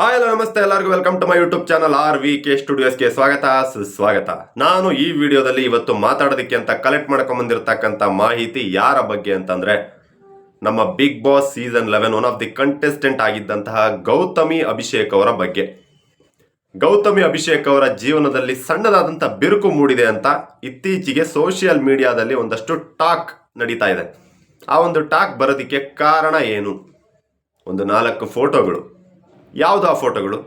Hi hello ನಮಸ್ತೆ ಎಲ್ಲರಿಗೂ. Welcome to my YouTube channel R V K ಸ್ಟುಡಿಯೋಸ್ಗೆ ಸ್ವಾಗತ, ಸುಸ್ವಾಗತ. ನಾನು ಈ ವಿಡಿಯೋದಲ್ಲಿ ಇವತ್ತು ಮಾತಾಡೋದಕ್ಕೆ ಅಂತ ಕಲೆಕ್ಟ್ ಮಾಡ್ಕೊಂಡ್ ಬಂದಿರತಕ್ಕಂಥ ಮಾಹಿತಿ ಯಾರ ಬಗ್ಗೆ ಅಂತಂದ್ರೆ, ನಮ್ಮ Bigg Boss season eleven one of the contestant ಆಗಿದ್ದಂತಹ Gautami Abhishek ಅವರ ಬಗ್ಗೆ. ಗೌತಮಿ ಅಭಿಷೇಕ್ ಅವರ ಜೀವನದಲ್ಲಿ ಸಣ್ಣದಾದಂಥ ಬಿರುಕು ಮೂಡಿದೆ ಅಂತ ಇತ್ತೀಚೆಗೆ ಸೋಷಿಯಲ್ ಮೀಡಿಯಾದಲ್ಲಿ ಒಂದಷ್ಟು ಟಾಕ್ ನಡೀತಾ ಇದೆ. ಆ ಒಂದು ಟಾಕ್ ಬರೋದಕ್ಕೆ ಕಾರಣ ಏನು? ಒಂದು ನಾಲ್ಕು ಫೋಟೋಗಳು ಯಾವುದು ಆ ಫೋಟೋಗಳು?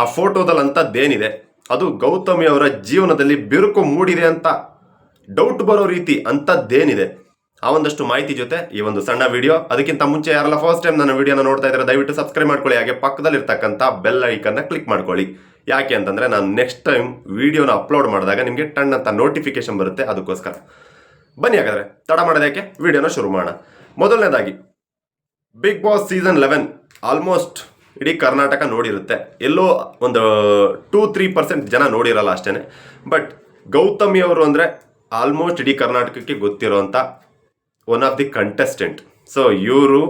ಆ ಫೋಟೋದಲ್ಲಿ ಅಂಥದ್ದೇನಿದೆ ಅದು ಗೌತಮಿ ಅವರ ಜೀವನದಲ್ಲಿ ಬಿರುಕು ಮೂಡಿದೆ ಅಂತ ಡೌಟ್ ಬರೋ ರೀತಿ ಅಂಥದ್ದೇನಿದೆ? ಆ ಒಂದಷ್ಟು ಮಾಹಿತಿ ಜೊತೆ ಈ ಒಂದು ಸಣ್ಣ ವಿಡಿಯೋ ಅದಕ್ಕಿಂತ ಮುಂಚೆ ಯಾರೆಲ್ಲ ಫಸ್ಟ್ ಟೈಮ್ ನನ್ನ ವಿಡಿಯೋನ ನೋಡ್ತಾ ಇದ್ದಾರೆ, ದಯವಿಟ್ಟು ಸಬ್ಸ್ಕ್ರೈಬ್ ಮಾಡ್ಕೊಳ್ಳಿ. ಹಾಗೆ ಪಕ್ಕದಲ್ಲಿರ್ತಕ್ಕಂಥ ಬೆಲ್ ಐಕನ್ನ ಕ್ಲಿಕ್ ಮಾಡ್ಕೊಳ್ಳಿ. ಯಾಕೆ ಅಂತಂದರೆ ನಾನು ನೆಕ್ಸ್ಟ್ ಟೈಮ್ ವಿಡಿಯೋನ ಅಪ್ಲೋಡ್ ಮಾಡಿದಾಗ ನಿಮಗೆ ಟಣ್ ಅಂತ ನೋಟಿಫಿಕೇಶನ್ ಬರುತ್ತೆ ಅದಕ್ಕೋಸ್ಕರ. ಬನ್ನಿ ಹಾಗಾದರೆ, ತಡ ಮಾಡೋದಕ್ಕೆ ವಿಡಿಯೋನ ಶುರು ಮಾಡೋಣ. ಮೊದಲನೇದಾಗಿ Bigg Boss season eleven almost ಇಡೀ ಕರ್ನಾಟಕ ನೋಡಿರುತ್ತೆ. ಎಲ್ಲೋ ಒಂದು ಟೂ ತ್ರೀ ಪರ್ಸೆಂಟ್ ಜನ ನೋಡಿರಲ್ಲ ಅಷ್ಟೇ ಬಟ್ ಗೌತಮಿ ಅವರು ಅಂದರೆ ಆಲ್ಮೋಸ್ಟ್ ಇಡೀ ಕರ್ನಾಟಕಕ್ಕೆ ಗೊತ್ತಿರೋಂಥ one of the contestant so ಇವರು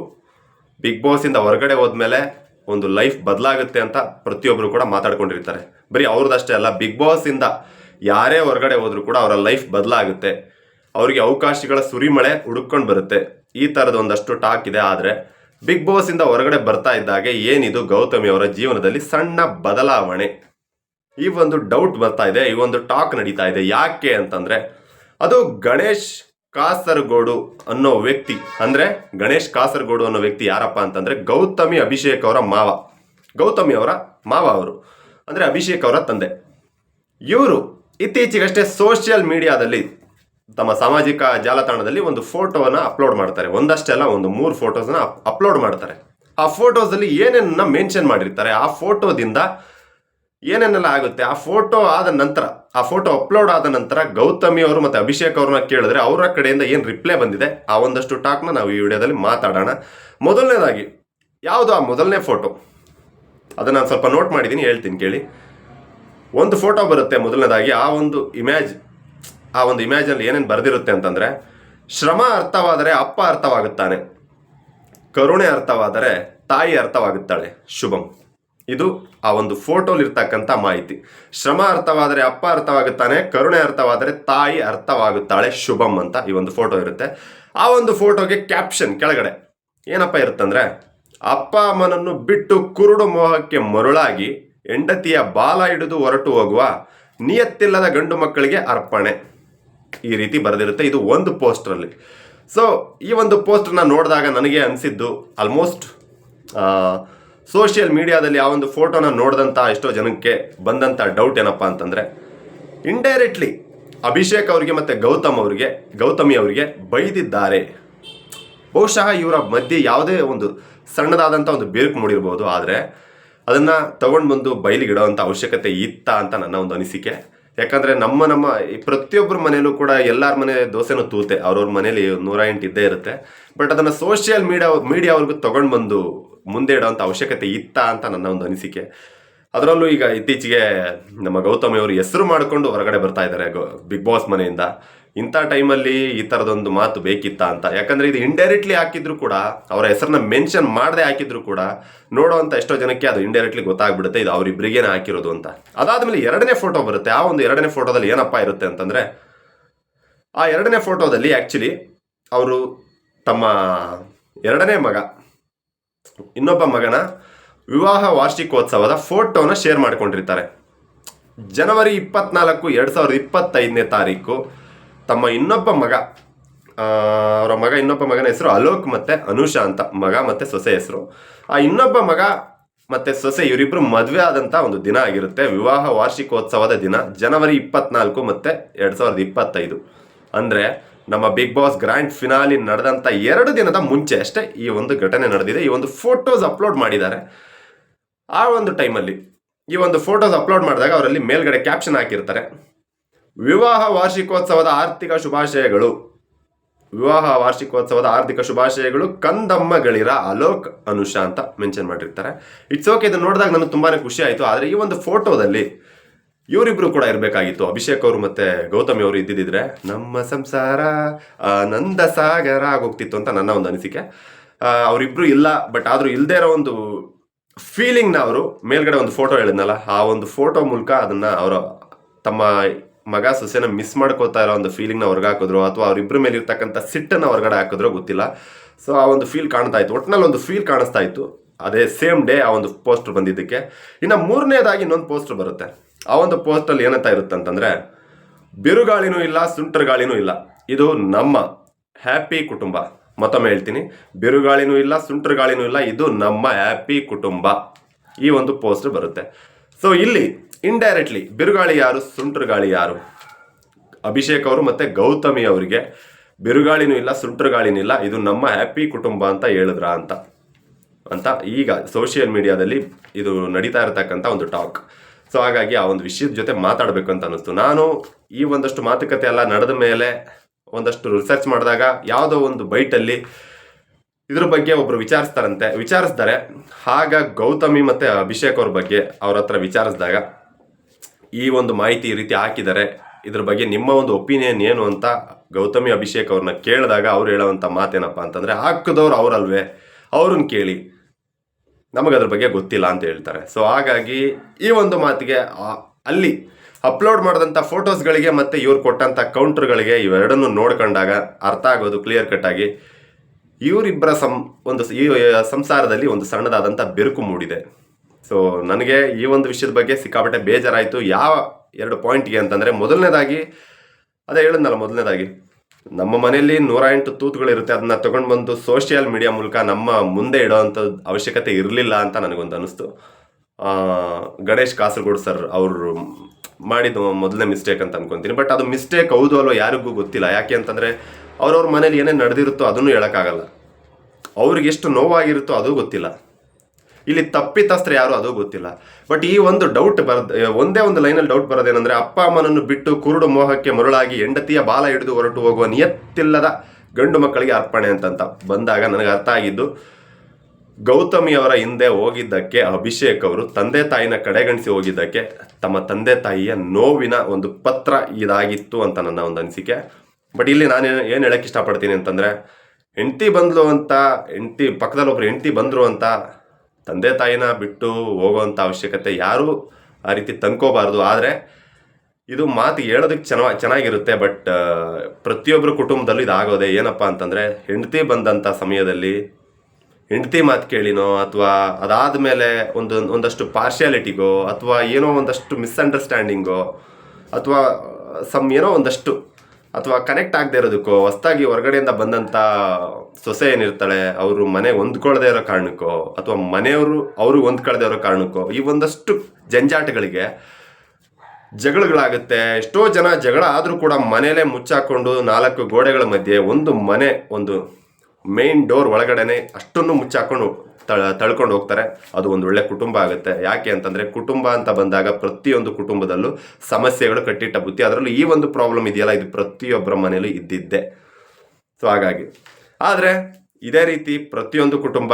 ಬಿಗ್ ಬಾಸಿಂದ ಹೊರಗಡೆ ಹೋದ್ಮೇಲೆ ಒಂದು ಲೈಫ್ ಬದಲಾಗುತ್ತೆ ಅಂತ ಪ್ರತಿಯೊಬ್ಬರು ಕೂಡ ಮಾತಾಡ್ಕೊಂಡಿರ್ತಾರೆ. ಬರೀ ಅವ್ರದ್ದಷ್ಟೇ ಅಲ್ಲ ಬಿಗ್ ಬಾಸಿಂದ ಯಾರೇ ಹೊರಗಡೆ ಹೋದರೂ ಕೂಡ ಅವರ ಲೈಫ್ ಬದಲಾಗುತ್ತೆ. ಅವರಿಗೆ ಅವಕಾಶಗಳ ಸುರಿಮಳೆ ಹುಡುಕೊಂಡು ಬರುತ್ತೆ. ಈ ಥರದ ಒಂದಷ್ಟು ಟಾಕ್ ಇದೆ. ಆದರೆ ಬಿಗ್ ಬಾಸ್ ಇಂದ ಹೊರಗಡೆ ಬರ್ತಾ ಇದ್ದಾಗೆ ಏನಿದು? ಗೌತಮಿ ಅವರ ಜೀವನದಲ್ಲಿ ಸಣ್ಣ ಬದಲಾವಣೆ. ಈ ಒಂದು ಡೌಟ್ ಬರ್ತಾ ಇದೆ, ಈ ಒಂದು ಟಾಕ್ ನಡೀತಾ ಇದೆ. ಯಾಕೆ ಅಂತಂದ್ರೆ, ಅದು ಗಣೇಶ್ ಕಾಸರಗೋಡು ಅನ್ನೋ ವ್ಯಕ್ತಿ. ಅಂದ್ರೆ, ಗಣೇಶ್ ಕಾಸರಗೋಡು ಅನ್ನೋ ವ್ಯಕ್ತಿ ಯಾರಪ್ಪ ಅಂತಂದ್ರೆ, ಗೌತಮಿ ಅಭಿಷೇಕ್ ಅವರ ಮಾವ. ಗೌತಮಿ ಅವರ ಮಾವ ಅವರು. ಅಂದ್ರೆ ಅಭಿಷೇಕ್ ಅವರ ತಂದೆ. ಇವರು ಇತ್ತೀಚೆಗಷ್ಟೇ ಸೋಷಿಯಲ್ ಮೀಡಿಯಾದಲ್ಲಿ ತಮ್ಮ ಸಾಮಾಜಿಕ ಜಾಲತಾಣದಲ್ಲಿ ಒಂದು ಫೋಟೋವನ್ನು ಅಪ್ಲೋಡ್ ಮಾಡ್ತಾರೆ. ಒಂದಷ್ಟೆಲ್ಲ ಒಂದು ಮೂರು ಫೋಟೋಸ್ನ ಅಪ್ಲೋಡ್ ಮಾಡ್ತಾರೆ. ಆ ಫೋಟೋಸಲ್ಲಿ ಏನೇನನ್ನ ಮೆನ್ಷನ್ ಮಾಡಿರ್ತಾರೆ, ಆ ಫೋಟೋದಿಂದ ಏನೇನೆಲ್ಲ ಆಗುತ್ತೆ, ಆ ಫೋಟೋ ಆದ ನಂತರ, ಆ ಫೋಟೋ ಅಪ್ಲೋಡ್ ಆದ ನಂತರ ಗೌತಮಿ ಅವರು ಮತ್ತೆ ಅಭಿಷೇಕ್ ಅವ್ರನ್ನ ಕೇಳಿದ್ರೆ ಅವರ ಕಡೆಯಿಂದ ಏನು ರಿಪ್ಲೈ ಬಂದಿದೆ? ಆ ಒಂದಷ್ಟು ಟಾಕ್ನ ನಾವು ಈ ವಿಡಿಯೋದಲ್ಲಿ ಮಾತಾಡೋಣ. ಮೊದಲನೇದಾಗಿ, ಯಾವುದು ಆ ಮೊದಲನೇ ಫೋಟೋ ಅದನ್ನ ನಾನು ಸ್ವಲ್ಪ ನೋಟ್ ಮಾಡಿದ್ದೀನಿ ಹೇಳ್ತೀನಿ ಕೇಳಿ. ಒಂದು ಫೋಟೋ ಬರುತ್ತೆ ಮೊದಲನೇದಾಗಿ, ಆ ಒಂದು ಇಮೇಜ್ ಆ ಒಂದು ಇಮೇಜಲ್ಲಿ ಏನೇನು ಬರೆದಿರುತ್ತೆ ಅಂತಂದರೆ, ಶ್ರಮ ಅರ್ಥವಾದರೆ ಅಪ್ಪ ಅರ್ಥವಾಗುತ್ತಾನೆ, ಕರುಣೆ ಅರ್ಥವಾದರೆ ತಾಯಿ ಅರ್ಥವಾಗುತ್ತಾಳೆ. ಶುಭಂ. ಇದು ಆ ಒಂದು ಫೋಟೋಲಿರ್ತಕ್ಕಂಥ ಮಾಹಿತಿ. ಶ್ರಮ ಅರ್ಥವಾದರೆ ಅಪ್ಪ ಅರ್ಥವಾಗುತ್ತಾನೆ, ಕರುಣೆ ಅರ್ಥವಾದರೆ ತಾಯಿ ಅರ್ಥವಾಗುತ್ತಾಳೆ. ಶುಭಂ ಅಂತ ಈ ಒಂದು ಫೋಟೋ ಇರುತ್ತೆ. ಆ ಒಂದು ಫೋಟೋಗೆ ಕ್ಯಾಪ್ಷನ್ ಕೆಳಗಡೆ ಏನಪ್ಪ ಇರುತ್ತಂದ್ರೆ, ಅಪ್ಪ ಅಮ್ಮನನ್ನು ಬಿಟ್ಟು ಕುರುಡು ಮೋಹಕ್ಕೆ ಮರುಳಾಗಿ ಹೆಂಡತಿಯ ಬಾಲ ಹಿಡಿದು ಹೊರಟು ಹೋಗುವ ನಿಯತ್ತಿಲ್ಲದ ಗಂಡು ಮಕ್ಕಳಿಗೆ ಅರ್ಪಣೆ. ಈ ರೀತಿ ಬರೆದಿರುತ್ತೆ ಇದು ಒಂದು ಪೋಸ್ಟ್ರಲ್ಲಿ ಸೊ ಈ ಒಂದು ಪೋಸ್ಟ್ನ ನೋಡಿದಾಗ ನನಗೆ ಅನಿಸಿದ್ದು ಆಲ್ಮೋಸ್ಟ್ ಸೋಷಿಯಲ್ ಮೀಡಿಯಾದಲ್ಲಿ ಆ ಒಂದು ಫೋಟೋನ ನೋಡಿದಂಥ ಎಷ್ಟೋ ಜನಕ್ಕೆ ಬಂದಂಥ ಡೌಟ್ ಏನಪ್ಪ ಅಂತಂದರೆ ಇಂಡೈರೆಕ್ಟ್ಲಿ ಅಭಿಷೇಕ್ ಅವರಿಗೆ ಮತ್ತು ಗೌತಮ್ ಅವರಿಗೆ, ಗೌತಮಿ ಅವರಿಗೆ ಬೈದಿದ್ದಾರೆ. ಬಹುಶಃ ಇವರ ಮಧ್ಯೆ ಯಾವುದೇ ಒಂದು ಸಣ್ಣದಾದಂಥ ಒಂದು ಬೇರ್ಕು ಮೂಡಿರ್ಬೋದು, ಆದರೆ ಅದನ್ನು ತಗೊಂಡು ಬಂದು ಬಯಲಿಗಿಡೋವಂಥ ಅವಶ್ಯಕತೆ ಇತ್ತ ಅಂತ ನನ್ನ ಒಂದು ಅನಿಸಿಕೆ. ಯಾಕಂದರೆ ನಮ್ಮ ನಮ್ಮ ಪ್ರತಿಯೊಬ್ಬರ ಮನೆಯಲ್ಲೂ ಕೂಡ ಎಲ್ಲರ ಮನೆ ದೋಸೆನೂ ತೂತೆ. ಅವ್ರವ್ರ ಮನೇಲಿ ನೂರ ಎಂಟು ಇದ್ದೇ ಇರುತ್ತೆ. ಬಟ್ ಅದನ್ನು ಸೋಷಿಯಲ್ ಮೀಡಿಯಾ ಮೀಡಿಯಾ ಅವ್ರಿಗೂ ತಗೊಂಡು ಬಂದು ಮುಂದೆ ಇಡೋವಂಥ ಅವಶ್ಯಕತೆ ಇತ್ತ ಅಂತ ನನ್ನ ಒಂದು ಅನಿಸಿಕೆ. ಅದರಲ್ಲೂ ಈಗ ಇತ್ತೀಚೆಗೆ ನಮ್ಮ ಗೌತಮಿ ಅವರು ಹೆಸರು ಮಾಡಿಕೊಂಡು ಹೊರಗಡೆ ಬರ್ತಾ ಇದ್ದಾರೆ ಬಿಗ್ ಬಾಸ್ ಮನೆಯಿಂದ. ಇಂಥ ಟೈಮಲ್ಲಿ ಈ ಥರದೊಂದು ಮಾತು ಬೇಕಿತ್ತ ಅಂತ. ಯಾಕಂದರೆ ಇದು ಇಂಡೈರೆಕ್ಟ್ಲಿ ಹಾಕಿದ್ರು ಕೂಡ, ಅವರ ಹೆಸರನ್ನ ಮೆನ್ಷನ್ ಮಾಡದೆ ಹಾಕಿದ್ರು ಕೂಡ ನೋಡೋವಂಥ ಎಷ್ಟೋ ಜನಕ್ಕೆ ಅದು ಇಂಡೈರೆಕ್ಟ್ಲಿ ಗೊತ್ತಾಗ್ಬಿಡುತ್ತೆ, ಇದು ಅವರಿಬ್ಬರಿಗೇನೆ ಹಾಕಿರೋದು ಅಂತ. ಅದಾದ್ಮೇಲೆ ಎರಡನೇ ಫೋಟೋ ಬರುತ್ತೆ. ಆ ಒಂದು ಎರಡನೇ ಫೋಟೋದಲ್ಲಿ ಏನಪ್ಪ ಇರುತ್ತೆ ಅಂತಂದರೆ, ಆ ಎರಡನೇ ಫೋಟೋದಲ್ಲಿ ಆ್ಯಕ್ಚುಲಿ ಅವರು ತಮ್ಮ ಎರಡನೇ ಮಗ, ಇನ್ನೊಬ್ಬ ಮಗನ ವಿವಾಹ ವಾರ್ಷಿಕೋತ್ಸವದ ಫೋಟೋನ ಶೇರ್ ಮಾಡ್ಕೊಂಡಿರ್ತಾರೆ. ಜನವರಿ ಇಪ್ಪತ್ನಾಲ್ಕು ಎರಡು ಸಾವಿರದ ಇಪ್ಪತ್ತೈದನೇ ತಾರೀಕು ತಮ್ಮ ಇನ್ನೊಬ್ಬ ಮಗ ಅವರ ಮಗ, ಇನ್ನೊಬ್ಬ ಮಗನ ಹೆಸರು ಅಲೋಕ್ ಮತ್ತೆ ಅನುಷಾ ಅಂತ, ಮಗ ಮತ್ತೆ ಸೊಸೆ ಹೆಸರು. ಆ ಇನ್ನೊಬ್ಬ ಮಗ ಮತ್ತೆ ಸೊಸೆ ಇವರಿಬ್ಬರು ಮದುವೆ ಆದಂತ ಒಂದು ದಿನ ಆಗಿರುತ್ತೆ, ವಿವಾಹ ವಾರ್ಷಿಕೋತ್ಸವದ ದಿನ, ಜನವರಿ ಇಪ್ಪತ್ನಾಲ್ಕು ಮತ್ತೆ ಎರಡ್ ಸಾವಿರದ ಇಪ್ಪತ್ತೈದು. ಅಂದ್ರೆ ನಮ್ಮ ಬಿಗ್ ಬಾಸ್ ಗ್ರ್ಯಾಂಡ್ ಫಿನಾಲಿ ನಡೆದಂತ ಎರಡು ದಿನದ ಮುಂಚೆ ಅಷ್ಟೇ ಈ ಒಂದು ಘಟನೆ ನಡೆದಿದೆ. ಈ ಒಂದು ಫೋಟೋಸ್ ಅಪ್ಲೋಡ್ ಮಾಡಿದ್ದಾರೆ. ಆ ಒಂದು ಟೈಮಲ್ಲಿ ಈ ಒಂದು ಫೋಟೋಸ್ ಅಪ್ಲೋಡ್ ಮಾಡಿದಾಗ ಅವರಲ್ಲಿ ಮೇಲ್ಗಡೆ ಕ್ಯಾಪ್ಷನ್ ಹಾಕಿರ್ತಾರೆ. ವಿವಾಹ ವಾರ್ಷಿಕೋತ್ಸವದ ಆರ್ಥಿಕ ಶುಭಾಶಯಗಳು. ವಿವಾಹ ವಾರ್ಷಿಕೋತ್ಸವದ ಆರ್ಥಿಕ ಶುಭಾಶಯಗಳು ಕಂದಮ್ಮಗಳಿರ ಅಲೋಕ್ ಅನುಷ ಅಂತ ಮೆನ್ಷನ್ ಮಾಡಿರ್ತಾರೆ. ಇಟ್ಸ್ ಓಕೆ ಇದನ್ನು ನೋಡಿದಾಗ ನನಗೆ ತುಂಬಾ ಖುಷಿ ಆಯಿತು. ಆದರೆ ಈ ಒಂದು ಫೋಟೋದಲ್ಲಿ ಇವರಿಬ್ರು ಕೂಡ ಇರಬೇಕಾಗಿತ್ತು. ಅಭಿಷೇಕ್ ಅವರು ಮತ್ತೆ ಗೌತಮಿ ಅವರು ಇದ್ದಿದ್ರೆ ನಮ್ಮ ಸಂಸಾರ ಆನಂದ ಸಾಗರ ಆಗೋಗ್ತಿತ್ತು ಅಂತ ನನ್ನ ಒಂದು ಅನಿಸಿಕೆ. ಅವರಿಬ್ರು ಇಲ್ಲ ಬಟ್ ಆದರೂ ಇಲ್ಲದೇ ಇರೋ ಒಂದು ಫೀಲಿಂಗ್ನ ಅವರು ಮೇಲ್ಗಡೆ ಒಂದು ಫೋಟೋ ಹೇಳಿದ್ನಲ್ಲ, ಆ ಒಂದು ಫೋಟೋ ಮೂಲಕ ಅದನ್ನ ಅವರ ತಮ್ಮ ಮಗ ಸೊಸೆನ ಮಿಸ್ ಮಾಡ್ಕೋತಾ ಇರೋ ಒಂದು ಫೀಲಿಂಗ್ನ ಹೊರಗೆ ಹಾಕಿದ್ರು, ಅಥವಾ ಅವರಿಬ್ಬರ ಮೇಲೆ ಇರ್ತಕ್ಕಂಥ ಸಿಟ್ಟನ್ನು ಹೊರಗಡೆ ಹಾಕಿದ್ರು ಗೊತ್ತಿಲ್ಲ. ಸೊ ಆ ಒಂದು ಫೀಲ್ ಕಾಣ್ತಾ ಇತ್ತು. ಒಟ್ಟಿನಲ್ಲಿ ಒಂದು ಫೀಲ್ ಕಾಣಿಸ್ತಾ ಇತ್ತು. ಅದೇ ಸೇಮ್ ಡೇ ಆ ಒಂದು ಪೋಸ್ಟರ್ ಬಂದಿದ್ದಕ್ಕೆ. ಇನ್ನು ಮೂರನೇದಾಗಿ ಇನ್ನೊಂದು ಪೋಸ್ಟರ್ ಬರುತ್ತೆ. ಆ ಒಂದು ಪೋಸ್ಟಲ್ಲಿ ಏನಂತ ಇರುತ್ತೆ ಅಂತಂದರೆ, ಬಿರುಗಾಳಿನೂ ಇಲ್ಲ, ಸುಂಟರ್ ಗಾಳಿನೂ ಇಲ್ಲ. ಇದು ನಮ್ಮ ಹ್ಯಾಪಿ ಕುಟುಂಬ. ಮತ್ತೊಮ್ಮೆ ಹೇಳ್ತೀನಿ. ಬಿರುಗಾಳಿನೂ ಇಲ್ಲ, ಸುಂಟರ್ ಗಾಳಿನೂ ಇಲ್ಲ, ಇದು ನಮ್ಮ ಹ್ಯಾಪಿ ಕುಟುಂಬ. ಈ ಒಂದು ಪೋಸ್ಟ್ ಬರುತ್ತೆ. ಸೊ ಇಲ್ಲಿ ಇಂಡೈರೆಕ್ಟ್ಲಿ ಬಿರುಗಾಳಿ ಯಾರು? ಸುಂಟರ್ ಗಾಳಿ ಯಾರು? ಅಭಿಷೇಕ್ ಅವರು ಮತ್ತೆ ಗೌತಮಿ ಅವರಿಗೆ. ಬಿರುಗಾಳಿನೂ ಇಲ್ಲ ಸುಂಟರ್ ಗಾಳಿನೂ ಇಲ್ಲ. ಇದು ನಮ್ಮ ಹ್ಯಾಪಿ ಕುಟುಂಬ ಅಂತ ಹೇಳಿದ್ರ ಅಂತ. ಅಂತ ಈಗ ಸೋಷಿಯಲ್ ಮೀಡಿಯಾದಲ್ಲಿ ಇದು ನಡೀತಾ ಇರತಕ್ಕಂಥ ಒಂದು ಟಾಕ್ ಸೊ ಹಾಗಾಗಿ ಆ ಒಂದು ವಿಷಯದ ಜೊತೆ ಮಾತಾಡಬೇಕು ಅಂತ ಅನ್ನಿಸ್ತು. ನಾನು ಈ ಒಂದಷ್ಟು ಮಾತುಕತೆ ಎಲ್ಲ ನಡೆದ ಮೇಲೆ ಒಂದಷ್ಟು ರಿಸರ್ಚ್ ಮಾಡಿದಾಗ ಯಾವುದೋ ಒಂದು ಬೈಟಲ್ಲಿ ಇದ್ರ ಬಗ್ಗೆ ಒಬ್ರು ವಿಚಾರಿಸ್ತಾರಂತೆ. ವಿಚಾರಿಸ್ತಾರೆ. ಆಗ ಗೌತಮಿ ಮತ್ತೆ ಅಭಿಷೇಕ್ ಅವ್ರ ಬಗ್ಗೆ ಅವ್ರ ಹತ್ರ ವಿಚಾರಿಸಿದಾಗ ಈ ಒಂದು ಮಾಹಿತಿ ಈ ರೀತಿ ಹಾಕಿದ್ದಾರೆ ಇದ್ರ ಬಗ್ಗೆ ನಿಮ್ಮ ಒಂದು ಒಪಿನಿಯನ್ ಏನು ಅಂತ ಗೌತಮಿ ಅಭಿಷೇಕ್ ಅವ್ರನ್ನ ಕೇಳಿದಾಗ ಅವ್ರು ಹೇಳೋವಂಥ ಮಾತೇನಪ್ಪ ಅಂತಂದ್ರೆ, ಹಾಕಿದವ್ರು ಅವರಲ್ವೇ? ಅವ್ರನ್ನ ಕೇಳಿ. ನಮಗೆ ಅದ್ರ ಬಗ್ಗೆ ಗೊತ್ತಿಲ್ಲ ಅಂತ ಹೇಳ್ತಾರೆ. ಸೊ ಹಾಗಾಗಿ ಈ ಒಂದು ಮಾತಿಗೆ ಅಲ್ಲಿ ಅಪ್ಲೋಡ್ ಮಾಡಿದಂಥ ಫೋಟೋಸ್ಗಳಿಗೆ ಮತ್ತೆ ಇವ್ರು ಕೊಟ್ಟಂಥ ಕೌಂಟ್ರ್ಗಳಿಗೆ ಇವೆರಡನ್ನು ನೋಡ್ಕೊಂಡಾಗ ಅರ್ಥ ಆಗೋದು ಕ್ಲಿಯರ್ ಕಟ್ ಆಗಿ ಇವರಿಬ್ಬರ ಸಂ, ಒಂದು ಈ ಸಂಸಾರದಲ್ಲಿ ಒಂದು ಸಣ್ಣದಾದಂಥ ಬೆರುಕು ಮೂಡಿದೆ. ಸೊ ನನಗೆ ಈ ಒಂದು ವಿಷಯದ ಬಗ್ಗೆ ಸಿಕ್ಕಾಪಟ್ಟೆ ಬೇಜಾರಾಯಿತು. ಯಾವ ಎರಡು ಪಾಯಿಂಟ್ಗೆ ಅಂತಂದರೆ ಮೊದಲನೇದಾಗಿ, ಅದೇ ಹೇಳಿದ್ನಲ್ಲ ಮೊದಲನೇದಾಗಿ, ನಮ್ಮ ಮನೆಯಲ್ಲಿ ನೂರ ಎಂಟು ತೂತುಗಳಿರುತ್ತೆ. ಅದನ್ನ ತಗೊಂಡು ಬಂದು ಸೋಷಿಯಲ್ ಮೀಡಿಯಾ ಮೂಲಕ ನಮ್ಮ ಮುಂದೆ ಇಡೋವಂಥ ಅವಶ್ಯಕತೆ ಇರಲಿಲ್ಲ ಅಂತ ನನಗೊಂದು ಅನಿಸ್ತು ಗಣೇಶ್ ಕಾಸರಗೋಡು ಸರ್ ಅವರು ಮಾಡಿದ್ದು ಮೊದಲನೇ ಮಿಸ್ಟೇಕ್ ಅಂತ ಅನ್ಕೊಂತೀನಿ. ಬಟ್ ಅದು ಮಿಸ್ಟೇಕ್ ಹೌದು ಅಲ್ವೋ ಯಾರಿಗೂ ಗೊತ್ತಿಲ್ಲ. ಯಾಕೆ ಅಂತಂದರೆ, ಅವ್ರವ್ರ ಮನೇಲಿ ಏನೇ ನಡೆದಿರುತ್ತೋ ಅದನ್ನು ಹೇಳೋಕ್ಕಾಗಲ್ಲ. ಅವ್ರಿಗೆ ಎಷ್ಟು ನೋವಾಗಿರುತ್ತೋ ಅದು ಗೊತ್ತಿಲ್ಲ. ಇಲ್ಲಿ ತಪ್ಪಿತಸ್ತ್ರ ಯಾರು ಅದು ಗೊತ್ತಿಲ್ಲ. ಬಟ್ ಈ ಒಂದು ಡೌಟ್ ಬರದ, ಒಂದೇ ಒಂದು ಲೈನಲ್ಲಿ ಡೌಟ್ ಬರೋದೇನೆಂದ್ರೆ ಅಪ್ಪ ಅಮ್ಮನನ್ನು ಬಿಟ್ಟು ಕುರುಡು ಮೋಹಕ್ಕೆ ಮರುಳಾಗಿ ಹೆಂಡತಿಯ ಬಾಲ ಹಿಡಿದು ಹೊರಟು ಹೋಗುವ ನಿಯತ್ತಿಲ್ಲದ ಗಂಡು ಮಕ್ಕಳಿಗೆ ಅರ್ಪಣೆ ಅಂತಂತ ಬಂದಾಗ ನನಗೆ ಅರ್ಥ ಆಗಿದ್ದು ಗೌತಮಿಯವರ ಹಿಂದೆ ಹೋಗಿದ್ದಕ್ಕೆ ಅಭಿಷೇಕ್ ಅವರು ತಂದೆ ತಾಯಿನ ಕಡೆಗಣಿಸಿ ಹೋಗಿದ್ದಕ್ಕೆ ತಮ್ಮ ತಂದೆ ತಾಯಿಯ ನೋವಿನ ಒಂದು ಪತ್ರ ಇದಾಗಿತ್ತು ಅಂತ ನನ್ನ ಒಂದು ಅನಿಸಿಕೆ. ಬಟ್ ಇಲ್ಲಿ ನಾನು ಏನು ಹೇಳಕ್ಕೆ ಇಷ್ಟಪಡ್ತೀನಿ ಅಂತಂದರೆ, ಹೆಂಡತಿ ಬಂದ್ಲು ಅಂತ, ಹೆಂಡತಿ ಪಕ್ಕದಲ್ಲಿ ಒಬ್ರು ಹೆಂಡತಿ ಬಂದರು ಅಂತ ತಂದೆ ತಾಯಿನ ಬಿಟ್ಟು ಹೋಗೋವಂಥ ಅವಶ್ಯಕತೆ ಯಾರೂ ಆ ರೀತಿ ತಂದ್ಕೋಬಾರ್ದು. ಆದರೆ ಇದು ಮಾತು ಹೇಳೋದಕ್ಕೆ ಚೆನ್ನ, ಚೆನ್ನಾಗಿರುತ್ತೆ, ಬಟ್ ಪ್ರತಿಯೊಬ್ಬರು ಕುಟುಂಬದಲ್ಲೂ ಇದಾಗೋದೆ ಏನಪ್ಪ ಅಂತಂದರೆ ಹೆಂಡತಿ ಬಂದಂಥ ಸಮಯದಲ್ಲಿ ಹೆಂಡತಿ ಮಾತು ಕೇಳಿನೋ ಅಥವಾ ಅದಾದ ಮೇಲೆ ಒಂದು, ಒಂದಷ್ಟು ಪಾರ್ಶಿಯಾಲಿಟಿಗೋ ಅಥವಾ ಏನೋ ಒಂದಷ್ಟು ಮಿಸ್ಅಂಡರ್ಸ್ಟ್ಯಾಂಡಿಂಗೋ ಅಥವಾ ಸಮ್ ಏನೋ ಒಂದಷ್ಟು ಅಥವಾ ಕನೆಕ್ಟ್ ಆಗದೆ ಇರೋದಕ್ಕೋ ಹೊಸ್ದಾಗಿ ಹೊರಗಡೆಯಿಂದ ಬಂದಂಥ ಸೊಸೆ ಏನಿರ್ತಾಳೆ, ಅವರು ಮನೆ ಹೊಂದ್ಕೊಳ್ದೇ ಇರೋ ಕಾರಣಕ್ಕೋ, ಅಥವಾ ಮನೆಯವರು ಅವರು ಹೊಂದ್ಕೊಳ್ದೇ ಇರೋ ಕಾರಣಕ್ಕೋ, ಈ ಒಂದಷ್ಟು ಜಂಜಾಟಗಳಿಗೆ ಜಗಳಗಳಾಗುತ್ತೆ. ಎಷ್ಟೋ ಜನ ಜಗಳ ಆದರೂ ಕೂಡ ಮನೇಲೆ ಮುಚ್ಚಾಕೊಂಡು ನಾಲ್ಕು ಗೋಡೆಗಳ ಮಧ್ಯೆ ಒಂದು ಮನೆ, ಒಂದು ಮೇನ್ ಡೋರ್ ಒಳಗಡೆನೆ ಅಷ್ಟನ್ನು ಮುಚ್ಚಾಕೊಂಡು ತಳ, ತಳ್ಕೊಂಡು ಹೋಗ್ತಾರೆ. ಅದು ಒಂದು ಒಳ್ಳೆ ಕುಟುಂಬ ಆಗುತ್ತೆ. ಯಾಕೆ ಅಂತಂದರೆ ಕುಟುಂಬ ಅಂತ ಬಂದಾಗ ಪ್ರತಿಯೊಂದು ಕುಟುಂಬದಲ್ಲೂ ಸಮಸ್ಯೆಗಳು ಕಟ್ಟಿಟ್ಟ ಬುತ್ತಿ ಅದರಲ್ಲೂ ಈ ಒಂದು ಪ್ರಾಬ್ಲಮ್ ಇದೆಯಲ್ಲ, ಇದು ಪ್ರತಿಯೊಬ್ಬರ ಮನೆಯಲ್ಲೂ ಇದ್ದಿದ್ದೆ. ಸೊ ಹಾಗಾಗಿ. ಆದರೆ ಇದೇ ರೀತಿ ಪ್ರತಿಯೊಂದು ಕುಟುಂಬ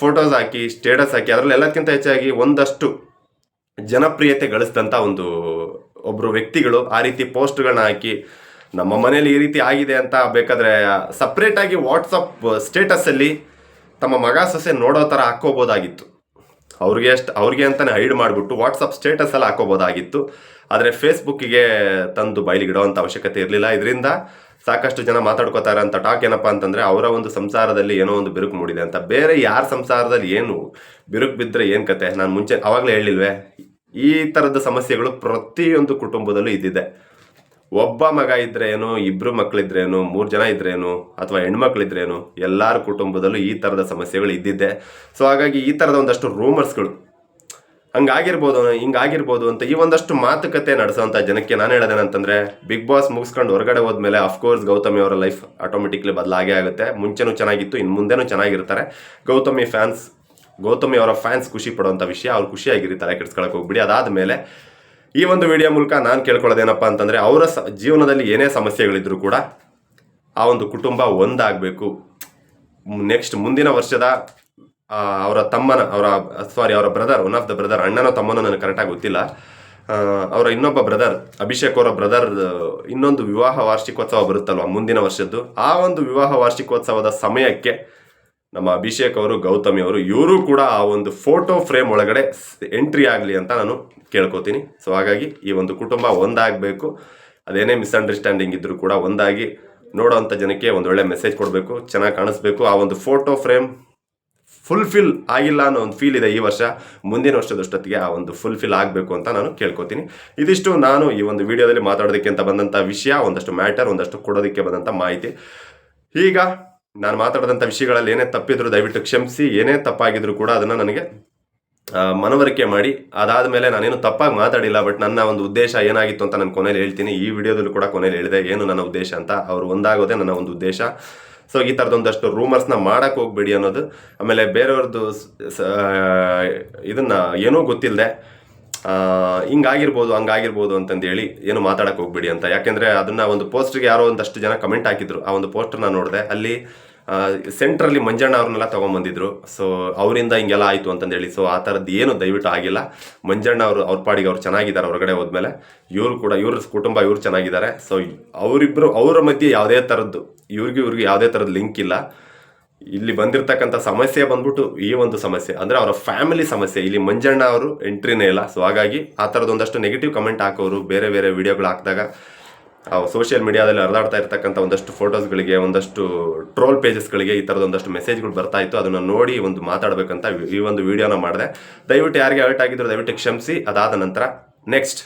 ಫೋಟೋಸ್ ಹಾಕಿ ಸ್ಟೇಟಸ್ ಹಾಕಿ, ಅದರಲ್ಲಿ ಎಲ್ಲಕ್ಕಿಂತ ಹೆಚ್ಚಾಗಿ ಒಂದಷ್ಟು ಜನಪ್ರಿಯತೆ ಗಳಿಸಿದಂಥ ಒಂದು ಒಬ್ಬರು ವ್ಯಕ್ತಿಗಳು ಆ ರೀತಿ ಪೋಸ್ಟ್ಗಳನ್ನ ಹಾಕಿ, ನಮ್ಮ ಮನೇಲಿ ಈ ರೀತಿ ಆಗಿದೆ ಅಂತ ಬೇಕಾದರೆ ಸಪ್ರೇಟಾಗಿ ವಾಟ್ಸಪ್ ಸ್ಟೇಟಸಲ್ಲಿ ತಮ್ಮ ಮಗ ಸೊಸೆ ನೋಡೋ ಥರ ಹಾಕ್ಕೋಬೋದಾಗಿತ್ತು. ಅವ್ರಿಗೆ ಅಷ್ಟು, ಅವ್ರಿಗೆ ಅಂತಲೇ ಹೈಡ್ ಮಾಡಿಬಿಟ್ಟು ವಾಟ್ಸಪ್ ಸ್ಟೇಟಸಲ್ಲಿ ಹಾಕೋಬೋದಾಗಿತ್ತು ಆದರೆ ಫೇಸ್ಬುಕ್ಕಿಗೆ ತಂದು ಬಯಲಿಗಿಡೋವಂಥ ಅವಶ್ಯಕತೆ ಇರಲಿಲ್ಲ. ಇದರಿಂದ ಸಾಕಷ್ಟು ಜನ ಮಾತಾಡ್ಕೋತಾರೆ ಅಂತ ಟಾಕ್ ಏನಪ್ಪ ಅಂತಂದರೆ ಅವರ ಒಂದು ಸಂಸಾರದಲ್ಲಿ ಏನೋ ಒಂದು ಬಿರುಕು ಮೂಡಿದೆ ಅಂತ. ಬೇರೆ ಯಾರ ಸಂಸಾರದಲ್ಲಿ ಏನು ಬಿರುಕು ಬಿದ್ದರೆ ಏನು ಕತೆ? ನಾನು ಮುಂಚೆ ಅವಾಗಲೇ ಹೇಳಿಲ್ವೇ? ಈ ಥರದ ಸಮಸ್ಯೆಗಳು ಪ್ರತಿಯೊಂದು ಕುಟುಂಬದಲ್ಲೂ ಇದ್ದಿದೆ. ಒಬ್ಬ ಮಗ ಇದ್ರೇನು ಇಬ್ಬರು ಮಕ್ಕಳಿದ್ರೇನು ಮೂರು ಜನ ಇದ್ರೇನು, ಅಥವಾ ಹೆಣ್ಮಕ್ಳಿದ್ರೇನು, ಎಲ್ಲರ ಕುಟುಂಬದಲ್ಲೂ ಈ ಥರದ ಸಮಸ್ಯೆಗಳು ಇದ್ದಿದ್ದೆ. ಸೊ ಹಾಗಾಗಿ ಈ ಥರದ ಒಂದಷ್ಟು ರೂಮರ್ಸ್ಗಳು ಹಂಗಾಗಿರ್ಬೋದು, ಹಿಂಗಾಗಿರ್ಬೋದು ಅಂತ ಈ ಒಂದಷ್ಟು ಮಾತುಕತೆ ನಡೆಸೋಂಥ ಜನಕ್ಕೆ ನಾನು ಹೇಳೋದೇನಂತಂದ್ರೆ ಬಿಗ್ ಬಾಸ್ ಮುಗಿಸ್ಕೊಂಡು ಹೊರಗಡೆ ಹೋದ್ಮೇಲೆ ಅಫ್ಕೋರ್ಸ್ ಗೌತಮಿ ಅವರ ಲೈಫ್ ಆಟೋಮೆಟಿಕ್ಲಿ ಬದಲಾಗೇ ಆಗುತ್ತೆ. ಮುಂಚೆನೂ ಚೆನ್ನಾಗಿತ್ತು ಇನ್ನು ಮುಂದೆನೂ ಚೆನ್ನಾಗಿರ್ತಾರೆ. ಗೌತಮಿ ಫ್ಯಾನ್ಸ್ ಗೌತಮಿ ಅವರ ಫ್ಯಾನ್ಸ್ ಖುಷಿ ಪಡುವಂಥ ವಿಷಯ ಅವ್ರು ಖುಷಿಯಾಗಿರಿ ತಲೆ ಕೆಡ್ಸ್ಕೊಳಕ್ಕೆ ಹೋಗ್ಬಿಡಿ. ಅದಾದಮೇಲೆ ಈ ಒಂದು ವಿಡಿಯೋ ಮೂಲಕ ನಾನು ಕೇಳ್ಕೊಳ್ಳೋದೇನಪ್ಪ ಅಂತಂದರೆ, ಅವರ ಸ, ಜೀವನದಲ್ಲಿ ಏನೇ ಸಮಸ್ಯೆಗಳಿದ್ರೂ ಕೂಡ ಆ ಒಂದು ಕುಟುಂಬ ಒಂದಾಗಬೇಕು. ನೆಕ್ಸ್ಟ್ ಮುಂದಿನ ವರ್ಷದ ಅವರ ತಮ್ಮನ, ಅವರ ಸಾರಿ ಅವರ brother one of the brother ಅಣ್ಣನೋ ತಮ್ಮನೋ ನನಗೆ ಕರೆಕ್ಟಾಗಿ ಗೊತ್ತಿಲ್ಲ. ಅವರ ಇನ್ನೊಬ್ಬ ಬ್ರದರ್ ಅಭಿಷೇಕ್ ಅವರ ಬ್ರದರ್ ಇನ್ನೊಂದು ವಿವಾಹ ವಾರ್ಷಿಕೋತ್ಸವ ಬರುತ್ತಲ್ವ ಮುಂದಿನ ವರ್ಷದ್ದು? ಆ ಒಂದು ವಿವಾಹ ವಾರ್ಷಿಕೋತ್ಸವದ ಸಮಯಕ್ಕೆ ನಮ್ಮ ಅಭಿಷೇಕ್ ಅವರು, ಗೌತಮಿ ಅವರು, ಇವರು ಕೂಡ ಆ ಒಂದು ಫೋಟೋ ಫ್ರೇಮ್ ಒಳಗಡೆ ಎಂಟ್ರಿ ಆಗಲಿ ಅಂತ ನಾನು ಕೇಳ್ಕೊತೀನಿ. ಸೊ ಹಾಗಾಗಿ ಈ ಒಂದು ಕುಟುಂಬ ಒಂದಾಗಬೇಕು. ಅದೇನೇ ಮಿಸ್ಅಂಡರ್ಸ್ಟ್ಯಾಂಡಿಂಗ್ ಇದ್ದರೂ ಕೂಡ ಒಂದಾಗಿ ನೋಡೋವಂಥ ಜನಕ್ಕೆ ಒಂದು ಒಳ್ಳೆ ಮೆಸೇಜ್ ಕೊಡಬೇಕು, ಚೆನ್ನಾಗಿ ಕಾಣಿಸ್ಬೇಕು. ಆ ಒಂದು ಫೋಟೋ ಫ್ರೇಮ್ ಫುಲ್ಫಿಲ್ ಆಗಿಲ್ಲ ಅನ್ನೋ ಒಂದು ಫೀಲ್ ಇದೆ ಈ ವರ್ಷ. ಮುಂದಿನ ವರ್ಷದಷ್ಟೊತ್ತಿಗೆ ಆ ಒಂದು ಫುಲ್ಫಿಲ್ ಆಗಬೇಕು ಅಂತ ನಾನು ಕೇಳ್ಕೊತೀನಿ. ಇದಿಷ್ಟು ನಾನು ಈ ಒಂದು ವಿಡಿಯೋದಲ್ಲಿ ಮಾತಾಡೋದಕ್ಕೆ ಅಂತ ಬಂದಂಥ ವಿಷಯ, ಒಂದಷ್ಟು ಮ್ಯಾಟರ್ ಒಂದಷ್ಟು ಕೊಡೋದಕ್ಕೆ ಬಂದಂಥ ಮಾಹಿತಿ. ಈಗ ನಾನು ಮಾತಾಡಿದಂಥ ವಿಷಯಗಳಲ್ಲಿ ಏನೇ ತಪ್ಪಿದ್ರು ದಯವಿಟ್ಟು ಕ್ಷಮಿಸಿ, ಏನೇ ತಪ್ಪಾಗಿದ್ರು ಕೂಡ ಅದನ್ನು ನನಗೆ ಮನವರಿಕೆ ಮಾಡಿ. ಅದಾದ ಮೇಲೆ ನಾನೇನು ತಪ್ಪಾಗಿ ಮಾತಾಡಿಲ್ಲ, ಬಟ್ ನನ್ನ ಒಂದು ಉದ್ದೇಶ ಏನಾಗಿತ್ತು ಅಂತ ನಾನು ಕೊನೆಯಲ್ಲಿ ಹೇಳ್ತೀನಿ. ಈ ವಿಡಿಯೋದಲ್ಲೂ ಕೂಡ ಕೊನೆಯಲ್ಲಿ ಹೇಳಿದೆ, ಏನು ನನ್ನ ಉದ್ದೇಶ ಅಂತ. ಅವರು ಒಂದಾಗೋದೇ ನನ್ನ ಒಂದು ಉದ್ದೇಶ. ಸೊ ಈ ಥರದೊಂದಷ್ಟು ರೂಮರ್ಸ್ನ ಮಾಡಕ್ಕೆ ಹೋಗ್ಬೇಡಿ ಅನ್ನೋದು. ಆಮೇಲೆ ಬೇರೆಯವ್ರದ್ದು ಇದನ್ನು ಏನೂ ಗೊತ್ತಿಲ್ಲದೆ ಹಿಂಗಾಗಿರ್ಬೋದು, ಹಂಗಾಗಿರ್ಬೋದು ಅಂತಂದೇಳಿ ಏನು ಮಾತಾಡಕ್ಕೆ ಹೋಗ್ಬಿಡಿ ಅಂತ. ಯಾಕೆಂದರೆ ಅದನ್ನ ಒಂದು ಪೋಸ್ಟ್ಗೆ ಯಾರೋ ಒಂದಷ್ಟು ಜನ ಕಮೆಂಟ್ ಹಾಕಿದ್ರು. ಆ ಒಂದು ಪೋಸ್ಟರ್ ನಾನು ನೋಡಿದೆ. ಅಲ್ಲಿ ಸೆಂಟ್ರಲ್ಲಿ ಮಂಜಣ್ಣ ಅವ್ರನ್ನೆಲ್ಲ ತೊಗೊಂಬಂದಿದ್ರು. ಸೊ ಅವರಿಂದ ಹಿಂಗೆಲ್ಲ ಆಯಿತು ಅಂತಂದೇಳಿ. ಸೊ ಆ ಥರದ್ದು ಏನು ದಯವಿಟ್ಟು ಆಗಿಲ್ಲ. ಮಂಜಣ್ಣ ಅವರು, ಅವ್ರ ಪಾಡಿಗೆ ಅವ್ರು ಚೆನ್ನಾಗಿದ್ದಾರೆ ಹೊರಗಡೆ ಹೋದ್ಮೇಲೆ. ಇವರು ಕೂಡ, ಇವ್ರ ಕುಟುಂಬ ಇವರು ಚೆನ್ನಾಗಿದ್ದಾರೆ. ಸೊ ಅವರಿಬ್ಬರು ಅವರ ಮಧ್ಯೆ ಯಾವುದೇ ಥರದ್ದು ಇವ್ರಿಗೂ ಇವ್ರಿಗೆ ಯಾವುದೇ ಥರದ್ದು ಲಿಂಕ್ ಇಲ್ಲ. ಇಲ್ಲಿ ಬಂದಿರತಕ್ಕಂಥ ಸಮಸ್ಯೆ ಬಂದ್ಬಿಟ್ಟು ಈ ಒಂದು ಸಮಸ್ಯೆ, ಅಂದರೆ ಅವರ ಫ್ಯಾಮಿಲಿ ಸಮಸ್ಯೆ. ಇಲ್ಲಿ ಮಂಜಣ್ಣ ಅವರು ಎಂಟ್ರಿನೇ ಇಲ್ಲ. ಸೊ ಹಾಗಾಗಿ ಆ ಥರದೊಂದಷ್ಟು ನೆಗೆಟಿವ್ ಕಮೆಂಟ್ ಹಾಕೋರು, ಬೇರೆ ಬೇರೆ ವಿಡಿಯೋಗಳು ಹಾಕಿದಾಗ ಸೋಷಿಯಲ್ ಮೀಡಿಯಾದಲ್ಲಿ ಹರಿದಾಡ್ತಾ ಇರ್ತಕ್ಕಂಥ ಒಂದಷ್ಟು ಫೋಟೋಸ್ಗಳಿಗೆ ಒಂದಷ್ಟು ಟ್ರೋಲ್ ಪೇಜಸ್ಗಳಿಗೆ ಈ ಥರದ ಒಂದಷ್ಟು ಮೆಸೇಜ್ಗಳು ಬರ್ತಾ ಇತ್ತು. ಅದನ್ನು ನೋಡಿ ಒಂದು ಮಾತಾಡಬೇಕಂತ ಈ ಒಂದು ವಿಡಿಯೋನ ಮಾಡಿದೆ. ದಯವಿಟ್ಟು ಯಾರಿಗೆ ಅಲರ್ಟ್ ಆಗಿದ್ರು ದಯವಿಟ್ಟು ಕ್ಷಮಿಸಿ. ಅದಾದ ನಂತರ ನೆಕ್ಸ್ಟ್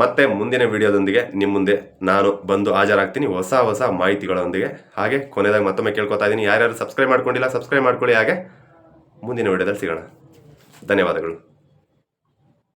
ಮತ್ತೆ ಮುಂದಿನ ವಿಡಿಯೋದೊಂದಿಗೆ ನಿಮ್ಮ ಮುಂದೆ ನಾನು ಬಂದು ಹಾಜರಾಗ್ತೀನಿ ಹೊಸ ಹೊಸ ಮಾಹಿತಿಗಳೊಂದಿಗೆ. ಹಾಗೆ ಕೊನೆಯದಾಗಿ ಮತ್ತೊಮ್ಮೆ ಕೇಳ್ಕೊತಾ ಇದ್ದೀನಿ. ಯಾರ್ಯಾರು ಸಬ್ಸ್ಕ್ರೈಬ್ ಮಾಡ್ಕೊಂಡಿಲ್ಲ ಸಬ್ಸ್ಕ್ರೈಬ್ ಮಾಡ್ಕೊಳ್ಳಿ ಹಾಗೆ ಮುಂದಿನ ವಿಡಿಯೋದಲ್ಲಿ ಸಿಗೋಣ. ಧನ್ಯವಾದಗಳು.